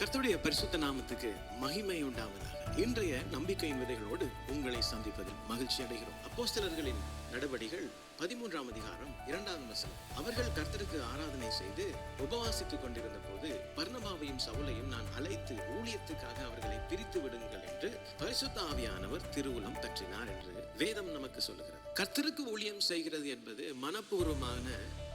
கர்த்தருடைய பரிசுத்த நாமத்துக்கு மகிமை உண்டாவதாக. இன்றைய நம்பிக்கையின் விதைகளோடு உங்களை சந்திப்பதில் மகிழ்ச்சி அடைகிறோம். அப்போஸ்தலர்களின் நடவடிகள் பதிமூன்றாம் அதிகாரம் இரண்டாம் வசனம். அவர்கள் கர்த்தருக்கு ஆராதனை செய்து உபவாசித்துக் கொண்டிருந்த போது பர்ணபாவையும் சவுலையும் நான் அழைத்து ஊழியத்துக்காக அவர்களை பிரித்து விடுங்கள் என்று பரிசுத்த ஆவியானவர் திருவுளம் பற்றினார் என்று வேதம் நமக்கு சொல்லுகிறது. கர்த்தருக்கு ஊழியம் செய்கிறது என்பது மனப்பூர்வமான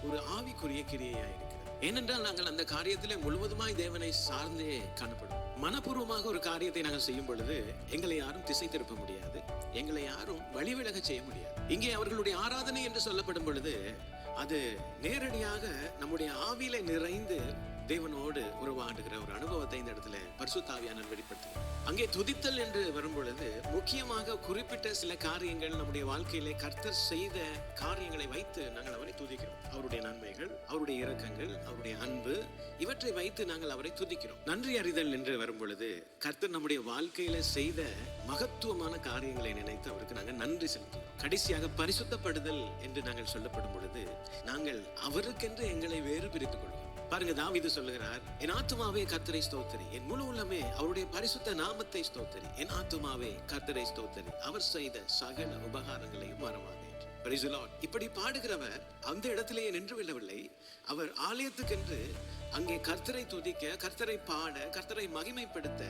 ஒரு ஆவிக்குரிய கிரியையாயிருக்கு ஏனென்றால் நாங்கள் அந்த காரியத்திலே முழுவதுமாய் தேவனை சார்ந்தே காணப்படும். மனப்பூர்வமாக ஒரு காரியத்தை நாங்கள் செய்யும் பொழுது எங்களை யாரும் திசை திருப்ப முடியாது. எங்களை யாரும் வழிவிலக செய்ய முடியாது. இங்கே அவர்களுடைய ஆராதனை என்று சொல்லப்படும் பொழுது அது நேரடியாக நம்முடைய ஆவியில நிறைந்து தேவனோடு உருவாடுகிற ஒரு அனுபவத்தை இந்த இடத்துல பரிசுத்தாவியானவர் வெளிப்படுத்துகிறார். அங்கே துதித்தல் என்று வரும் பொழுது முக்கியமாக குறிப்பிட்ட சில காரியங்கள் நம்முடைய வாழ்க்கையிலே கர்த்தர் செய்த காரியங்களை வைத்து நாங்கள் அவரை துதிக்கிறோம். அவருடைய நன்மைகள் அவருடைய இரக்கங்கள் அவருடைய அன்பு இவற்றை வைத்து நாங்கள் அவரை துதிக்கிறோம். நன்றி அறிதல் என்று வரும் பொழுது கர்த்தர் நம்முடைய வாழ்க்கையில செய்த மகத்துவமான காரியங்களை நினைத்து அவருக்கு நாங்கள் நன்றி செலுத்துவோம். கடைசியாக பரிசுத்தப்படுதல் என்று நாங்கள் சொல்லப்படும் பொழுது நாங்கள் அவருக்கென்று எங்களை வேறு பிரித்துக் கொள்வோம். பாருங்க இது சொல்லுகிறார் என் ஆத்துமாவே கர்த்தரை ஸ்தோத்தரி. என் முழு உள்ளமே அவருடைய பரிசுத்த நாமத்தை ஸ்தோத்தரி. என் ஆத்துமாவே கர்த்தரை ஸ்தோத்தரி. அவர் செய்த சகல உபகாரங்களையும் மறவாதே. இப்படி பாடுகிறவர் அந்த இடத்திலேயே நின்று விடவில்லை அவர் ஆலயத்துக்கென்று அங்கே கர்த்தரை துதிக்க கர்த்தரை பாட கர்த்தரை மகிமைப்படுத்த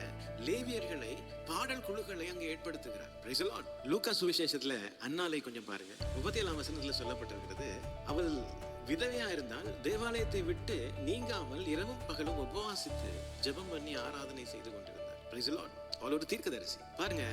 லேவியர்களை பாடல் குழுக்களை அங்கே ஏற்படுத்துகிறார். Praise லூக்கா சுவிசேஷத்துல அண்ணாலை கொஞ்சம் பாருங்க. முப்பத்தி ஏழாம் வசனத்துல சொல்லப்பட்டிருக்கிறது அவள் விதவையா இருந்தால் தேவாலயத்தை விட்டு நீங்காமல் இரவும் பகலும் உபவாசித்து ஜெபம் பண்ணி ஆராதனை செய்து கொண்டிருந்தார். Praise அவள் ஒரு தீர்க்கதரிசி. பாருங்க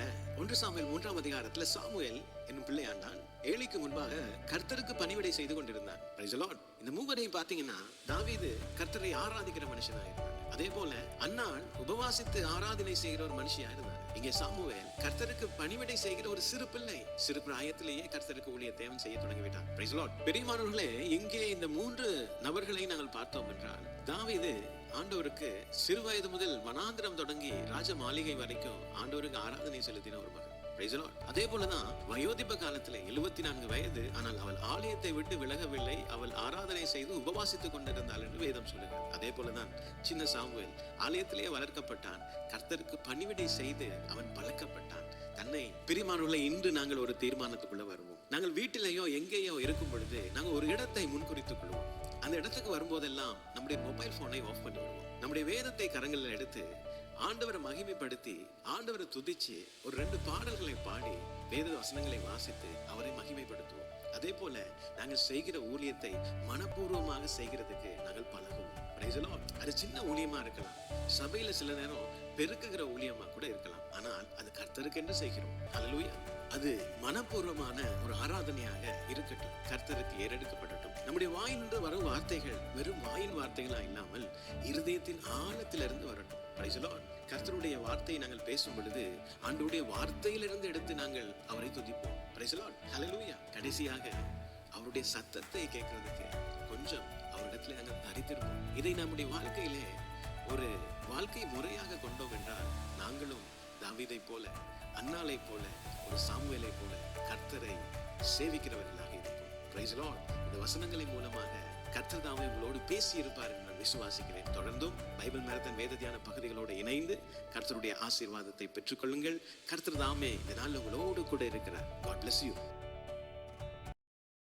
ஒன்று சாமுவேல் மூன்றாம் அதிகாரத்துல சாமுவேல் என்னும் பிள்ளையாண்டான் ஏழைக்கு முன்பாக கர்த்தருக்கு பணிவிடை செய்து கொண்டிருந்தான். Praise. இந்த மூவரையும் பாத்தீங்கன்னா தாவீது கர்த்தரை ஆராதிக்கிற மனுஷனாக இருந்தாங்க அதே போல அன்னாள் உபவாசித்து ஆராதனை செய்கிற ஒரு மனுஷியா இருந்தாங்க இங்கே சாமுவேல் கர்த்தருக்கு பணிவிடை செய்கிற ஒரு சிறு பிள்ளை. சிறு பிராயத்திலேயே கர்த்தருக்கு ஊழிய தேவன் செய்ய தொடங்கிவிட்டார். Praise பெரியமானவர்களே இங்கே இந்த மூன்று நபர்களை நாங்கள் பார்த்தோம் என்றால் தாவீது ஆண்டவருக்கு சிறு வயது முதல் வனாந்திரம் தொடங்கி ராஜ மாளிகை வரைக்கும் ஆண்டவருக்கு ஆராதனை செலுத்தின ஒரு மகன். அதே போலதான் வயோதிப காலத்துல எழுபத்தி நான்கு வயது ஆனால் அவள் ஆலயத்தை விட்டு விலகவில்லை. அவள் ஆராதனை செய்து உபவாசித்துக் கொண்டிருந்தாள் என்று வேதம் சொல்லுகிறது. அதே போலதான் சின்ன சாமுவேல் ஆலயத்திலே வளர்க்கப்பட்டான். கர்த்தருக்கு பணிவிடை செய்து அவன் பழக்கப்பட்டான். தன்னை பிரிமானுள்ள இன்று நாங்கள் ஒரு தீர்மானத்துக்குள்ள வருவோம். நாங்கள் வீட்டிலேயோ எங்கேயோ இருக்கும் பொழுது நாங்கள் ஒரு இடத்தை முன்குறித்துக் கொள்வோம். அந்த இடத்துக்கு வரும்போதெல்லாம் நம்முடைய மொபைல் போனை ஆஃப் பண்ணி விடுவோம் நம்முடைய வேதத்தை கரங்களில் எடுத்து ஆண்டவரை மகிமைப்படுத்தி ஆண்டவரை துதிச்சு ஒரு ரெண்டு பாடல்களை பாடி வேத வசனங்களை வாசித்து அவரை மகிமைப்படுத்துவோம். அதே போல நாங்கள் செய்கிற ஊழியத்தை மனப்பூர்வமாக செய்கிறதுக்கு நாங்கள் பழகுவோம். அது சின்ன ஊழியமா இருக்கலாம். சபையில சில நேரம் பெருக்குகிற ஊழியமா கூட இருக்கலாம். ஆனால் அது கர்த்தருக்கு என்று செய்கிறோம். அல்லேலூயா அது மனப்பூர்வமான ஒரு ஆராதனையாக இருக்கட்டும். கர்த்தருக்கு ஏறெடுக்கப்படட்டும். நம்முடைய வாயிலிருந்து வரும் வார்த்தைகள் வெறும் வாயின் வார்த்தைகளா இல்லாமல் இருதயத்தின் ஆழத்திலிருந்து வரட்டும். Praise. கர்த்தருடைய வார்த்தையை நாங்கள் பேசும் பொழுது ஆண்டவருடைய வார்த்தையிலிருந்து எடுத்து நாங்கள் அவரை துதிப்போம். Praise the கடைசியாக அவருடைய சத்தத்தை கேட்கறதுக்கு கொஞ்சம் அவரிடத்துல நாங்கள் தரித்திருப்போம். இதை நம்முடைய வாழ்க்கையிலே ஒரு வாழ்க்கை முறையாக கொண்டோம் என்றால் நாங்களும் தாவீதை போல அன்னாலை போல ஒரு சாமுவேலை போல கர்த்தரை சேவிக்கிறவர்களாக இருப்போம். Praise இந்த வசனங்களின் மூலமாக கர்த்தர்தாமே உங்களோடு பேசி இருப்பார் என்று நான் விசுவாசிக்கிறேன். தொடர்ந்தும் பைபிள் மேரத்தன் வேதத்தியான பகுதிகளோடு இணைந்து கர்த்தருடைய ஆசீர்வாதத்தை பெற்றுக்கொள்ளுங்கள். கர்த்தர் தாமே இந்த நாளில் உங்களோடு கூட இருக்கிறார். God bless you